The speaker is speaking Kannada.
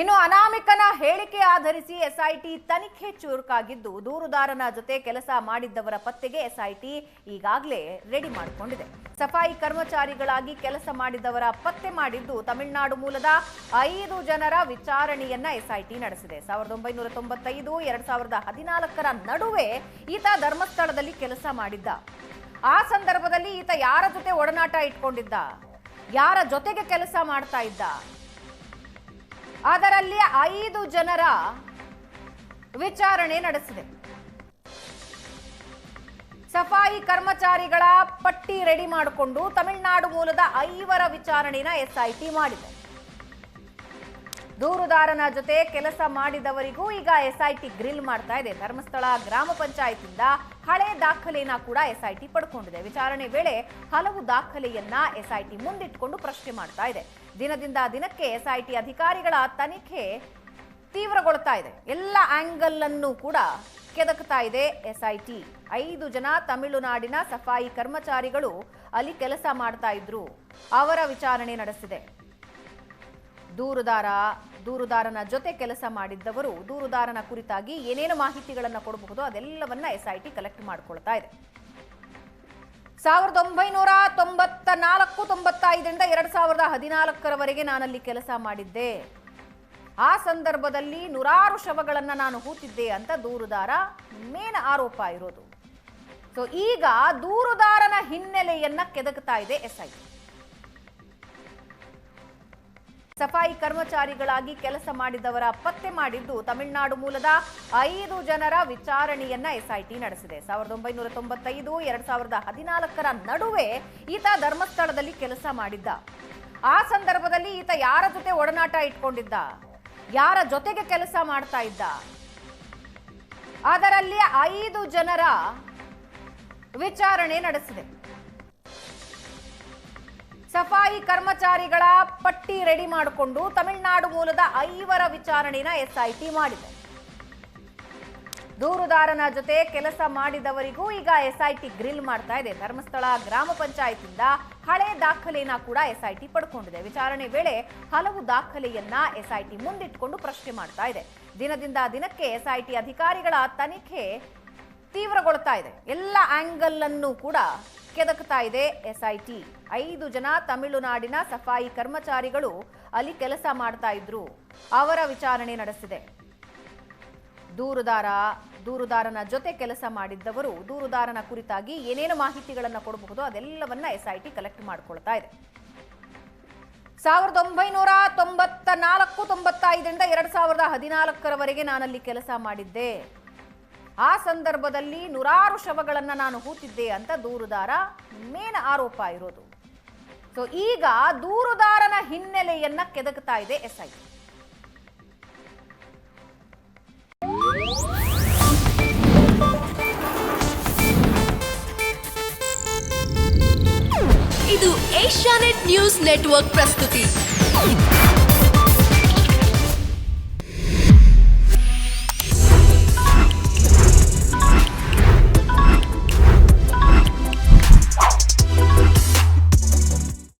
ಇನ್ನು ಅನಾಮಿಕನ ಹೇಳಿಕೆ ಆಧರಿಸಿ ಎಸ್ಐಟಿ ತನಿಖೆ ಚುರುಕಾಗಿದ್ದು, ದೂರುದಾರನ ಜೊತೆ ಕೆಲಸ ಮಾಡಿದ್ದವರ ಪತ್ತೆಗೆ ಎಸ್ಐಟಿ ಈಗಾಗಲೇ ರೆಡಿ ಮಾಡಿಕೊಂಡಿದೆ. ಸಫಾಯಿ ಕರ್ಮಚಾರಿಗಳಾಗಿ ಕೆಲಸ ಮಾಡಿದ್ದವರ ಪತ್ತೆ ಮಾಡಿದ್ದು ತಮಿಳುನಾಡು ಮೂಲದ ಐದು ಜನರ ವಿಚಾರಣೆಯನ್ನ ಎಸ್ಐಟಿ ನಡೆಸಿದೆ. ಸಾವಿರದ ಒಂಬೈನೂರ ತೊಂಬತ್ತೈದು, ಎರಡ್ ಸಾವಿರದ ಹದಿನಾಲ್ಕರ ನಡುವೆ ಈತ ಧರ್ಮಸ್ಥಳದಲ್ಲಿ ಕೆಲಸ ಮಾಡಿದ್ದ. ಆ ಸಂದರ್ಭದಲ್ಲಿ ಈತ ಯಾರ ಜೊತೆ ಒಡನಾಟ ಇಟ್ಕೊಂಡಿದ್ದ? ಯಾರ ಜೊತೆಗೆ ಕೆಲಸ ಮಾಡ್ತಾ ಇದ್ದ? ಅದರಲ್ಲಿ ಐದು ಜನರ ವಿಚಾರಣೆ ನಡೆಸಿದೆ. ಸಫಾಯಿ ಕರ್ಮಚಾರಿಗಳ ಪಟ್ಟಿ ರೆಡಿ ಮಾಡಿಕೊಂಡು ತಮಿಳುನಾಡು ಮೂಲದ ಐವರ ವಿಚಾರಣೆನ ಎಸ್ಐಟಿ ಮಾಡಿದೆ. ದೂರುದಾರನ ಜೊತೆ ಕೆಲಸ ಮಾಡಿದವರಿಗೂ ಈಗ ಎಸ್ಐಟಿ ಗ್ರಿಲ್ ಮಾಡ್ತಾ ಇದೆ. ಧರ್ಮಸ್ಥಳ ಗ್ರಾಮ ಪಂಚಾಯತಿಂದ ಹಳೆ ದಾಖಲೆಯನ್ನ ಕೂಡ ಎಸ್ಐಟಿ ಪಡ್ಕೊಂಡಿದೆ. ವಿಚಾರಣೆ ವೇಳೆ ಹಲವು ದಾಖಲೆಯನ್ನ ಎಸ್ಐಟಿ ಮುಂದಿಟ್ಕೊಂಡು ಪ್ರಶ್ನೆ ಮಾಡ್ತಾ ಇದೆ. ದಿನದಿಂದ ದಿನಕ್ಕೆ ಎಸ್ಐಟಿ ಅಧಿಕಾರಿಗಳ ತನಿಖೆ ತೀವ್ರಗೊಳ್ತಾ ಇದೆ. ಎಲ್ಲ ಆಂಗಲ್ ಅನ್ನು ಕೂಡ ಕೆದಕ್ತಾ ಇದೆ ಎಸ್ಐಟಿ. ಐದು ಜನ ತಮಿಳುನಾಡಿನ ಸಫಾಯಿ ಕರ್ಮಚಾರಿಗಳು ಅಲ್ಲಿ ಕೆಲಸ ಮಾಡ್ತಾ ಇದ್ರು. ಅವರ ವಿಚಾರಣೆ ನಡೆಸಿದೆ. ದೂರುದಾರ, ದೂರುದಾರನ ಜೊತೆ ಕೆಲಸ ಮಾಡಿದ್ದವರು, ದೂರುದಾರನ ಕುರಿತಾಗಿ ಏನೇನು ಮಾಹಿತಿಗಳನ್ನು ಕೊಡಬಹುದು ಅದೆಲ್ಲವನ್ನ ಎಸ್ಐಟಿ ಕಲೆಕ್ಟ್ ಮಾಡ್ಕೊಳ್ತಾ ಇದೆ. ಸಾವಿರದ ಒಂಬೈನೂರ ತೊಂಬತ್ತ ನಾಲ್ಕು ತೊಂಬತ್ತೈದರಿಂದ ಎರಡ್ ಸಾವಿರದ ಹದಿನಾಲ್ಕರವರೆಗೆ ನಾನಲ್ಲಿ ಕೆಲಸ ಮಾಡಿದ್ದೆ. ಆ ಸಂದರ್ಭದಲ್ಲಿ ನೂರಾರು ಶವಗಳನ್ನು ನಾನು ಹೂತಿದ್ದೆ ಅಂತ ದೂರುದಾರ ಮೇನ್ ಆರೋಪ ಇರೋದು. ಸೊ ಈಗ ದೂರುದಾರನ ಹಿನ್ನೆಲೆಯನ್ನ ಕೆದಕ್ತಾ ಇದೆ ಎಸ್ಐಟಿ ಸಫಾಯಿ ಕರ್ಮಚಾರಿಗಳಾಗಿ ಕೆಲಸ ಮಾಡಿದವರ ಪತ್ತೆ ಮಾಡಿದ್ದು ತಮಿಳುನಾಡು ಮೂಲದ ಐದು ಜನರ ವಿಚಾರಣೆಯನ್ನ ಎಸ್ಐಟಿ ನಡೆಸಿದೆ. ಸಾವಿರದ ಒಂಬೈನೂರ ತೊಂಬತ್ತೈದು, ಎರಡ್ ಸಾವಿರದ ಹದಿನಾಲ್ಕರ ನಡುವೆ ಈತ ಧರ್ಮಸ್ಥಳದಲ್ಲಿ ಕೆಲಸ ಮಾಡಿದ್ದ. ಆ ಸಂದರ್ಭದಲ್ಲಿ ಈತ ಯಾರ ಜೊತೆ ಒಡನಾಟ ಇಟ್ಕೊಂಡಿದ್ದ? ಯಾರ ಜೊತೆಗೆ ಕೆಲಸ ಮಾಡ್ತಾ ಇದ್ದ? ಅದರಲ್ಲಿ ಐದು ಜನರ ವಿಚಾರಣೆ ನಡೆಸಿದೆ. ಸಫಾಯಿ ಕರ್ಮಚಾರಿಗಳ ಪಟ್ಟಿ ರೆಡಿ ಮಾಡಿಕೊಂಡು ತಮಿಳುನಾಡು ಮೂಲದ ಐವರ ವಿಚಾರಣೆನ ಎಸ್ಐಟಿ ಮಾಡಿದೆ. ದೂರುದಾರನ ಜೊತೆ ಕೆಲಸ ಮಾಡಿದವರಿಗೂ ಈಗ ಎಸ್ಐಟಿ ಗ್ರಿಲ್ ಮಾಡ್ತಾ ಇದೆ. ಧರ್ಮಸ್ಥಳ ಗ್ರಾಮ ಪಂಚಾಯತಿಂದ ಹಳೆ ದಾಖಲೆಯನ್ನ ಕೂಡ ಎಸ್ಐಟಿ ಪಡ್ಕೊಂಡಿದೆ. ವಿಚಾರಣೆ ವೇಳೆ ಹಲವು ದಾಖಲೆಯನ್ನ ಎಸ್ಐಟಿ ಮುಂದಿಟ್ಕೊಂಡು ಪ್ರಶ್ನೆ ಮಾಡ್ತಾ ಇದೆ. ದಿನದಿಂದ ದಿನಕ್ಕೆ ಎಸ್ಐಟಿ ಅಧಿಕಾರಿಗಳ ತನಿಖೆ ತೀವ್ರಗೊಳ್ತಾ ಇದೆ. ಎಲ್ಲ ಆಂಗಲ್ ಅನ್ನು ಕೂಡ ಕೆದಕ್ತಾ ಇದೆ ಎಸ್ಐಟಿ. ಐದು ಜನ ತಮಿಳುನಾಡಿನ ಸಫಾಯಿ ಕರ್ಮಚಾರಿಗಳು ಅಲ್ಲಿ ಕೆಲಸ ಮಾಡ್ತಾ ಇದ್ರು. ಅವರ ವಿಚಾರಣೆ ನಡೆಸಿದೆ. ದೂರುದಾರ, ದೂರುದಾರನ ಜೊತೆ ಕೆಲಸ ಮಾಡಿದ್ದವರು ದೂರುದಾರನ ಕುರಿತಾಗಿ ಏನೇನು ಮಾಹಿತಿಗಳನ್ನು ಕೊಡಬಹುದು ಅದೆಲ್ಲವನ್ನ ಎಸ್ಐಟಿ ಕಲೆಕ್ಟ್ ಮಾಡ್ಕೊಳ್ತಾ ಇದೆ. ಸಾವಿರದ ಒಂಬೈನೂರ ತೊಂಬತ್ತ ನಾಲ್ಕು ತೊಂಬತ್ತೈದರಿಂದ ಎರಡ್ ಸಾವಿರದ ಹದಿನಾಲ್ಕರವರೆಗೆ ನಾನಲ್ಲಿ ಕೆಲಸ ಮಾಡಿದ್ದೆ. ಆ ಸಂದರ್ಭದಲ್ಲಿ ನೂರಾರು ಶವಗಳನ್ನು ನಾನು ಹೂತಿದ್ದೆ ಅಂತ ದೂರುದಾರ ಮೇನ್ ಆರೋಪ ಇರೋದು. ಸೊ ಈಗ ದೂರುದಾರನ ಹಿನ್ನೆಲೆಯನ್ನ ಕೆದಕ್ತಾ ಇದೆ ಎಸ್ಐ. ಇದು ಏಷ್ಯಾನೆಟ್ ನ್ಯೂಸ್ ನೆಟ್ವರ್ಕ್ ಪ್ರಸ್ತುತಿ.